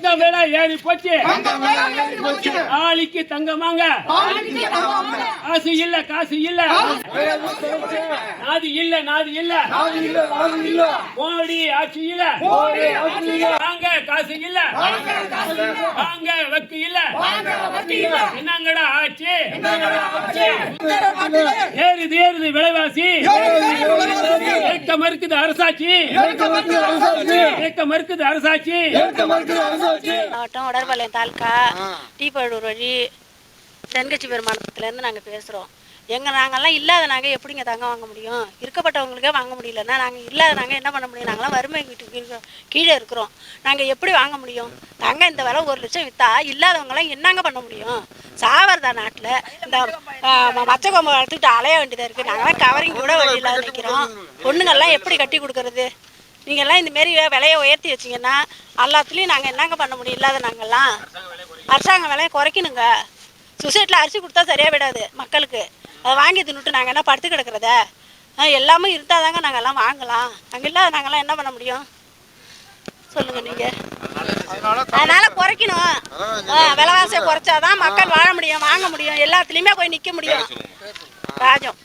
தங்க விலை ஏறி போச்சு. ஆளிக்கு தங்கமாங்க. காசு இல்ல காசு இல்ல. நாது இல்ல நாது இல்ல. மோடி ஆட்சி இல்ல. வாங்க காசு இல்ல. வாங்க வக்கு இல்ல. என்னங்கடா ஆட்சி ஏறுது ஏறுது விலைவாசி. ஏற்க மறுக்குது அரசாட்சி. ஏற்க மறுக்குது அரசாட்சி. மாவட்டம் உடற்பாளையம் தாலுக்கா டீப்பழூர் வழி தென்கட்சி பெருமானத்துலேருந்து நாங்கள் பேசுகிறோம் எங்கள் நாங்கள்லாம் இல்லாத நாங்கள் எப்படிங்க தங்கம் வாங்க முடியும்? இருக்கப்பட்டவங்களுக்கே வாங்க முடியலன்னா நாங்கள் இல்லாத நாங்கள் என்ன பண்ண முடியும்? நாங்களாம் வறுமை வீட்டுக்கு. கீழே இருக்கிறோம். நாங்கள் எப்படி வாங்க முடியும்? தங்கம் இந்த விலை ஒரு லட்சம் விற்றா இல்லாதவங்களாம் என்னங்க பண்ண முடியும்? சாவறதா நாட்டில் இந்த மச்ச கொம்பை வளர்த்துக்கிட்டு அலைய வேண்டியதாக இருக்குது நாங்களாம் கவரிங் கூட வழி இல்லாத நிற்கிறோம் பொண்ணுங்கள்லாம் எப்படி கட்டி கொடுக்கறது? நீங்கள்லாம் இந்த மாரி விலையை உயர்த்தி வச்சிங்கன்னா எல்லாத்துலேயும் நாங்கள் என்னங்க பண்ண முடியும்? இல்லாத நாங்கள்லாம் அரசாங்க விலையை குறைக்கணுங்க. சொசைட்டியில் அரிசி கொடுத்தா சரியாக விடாது மக்களுக்கு. அதை வாங்கி தின்னுட்டு நாங்கள் என்ன படுத்து கிடக்கிறத? எல்லாமே இருந்தால் தாங்க நாங்கள் எல்லாம் வாங்கலாம். நாங்கள் இல்லாத நாங்கள்லாம் என்ன பண்ண முடியும்? சொல்லுங்கள் நீங்கள் அதனால குறைக்கணும். விலைவாசியை குறைச்சாதான் மக்கள் வாழ முடியும் வாங்க முடியும் எல்லாத்துலேயுமே போய் நிற்க முடியும். ராஜம்.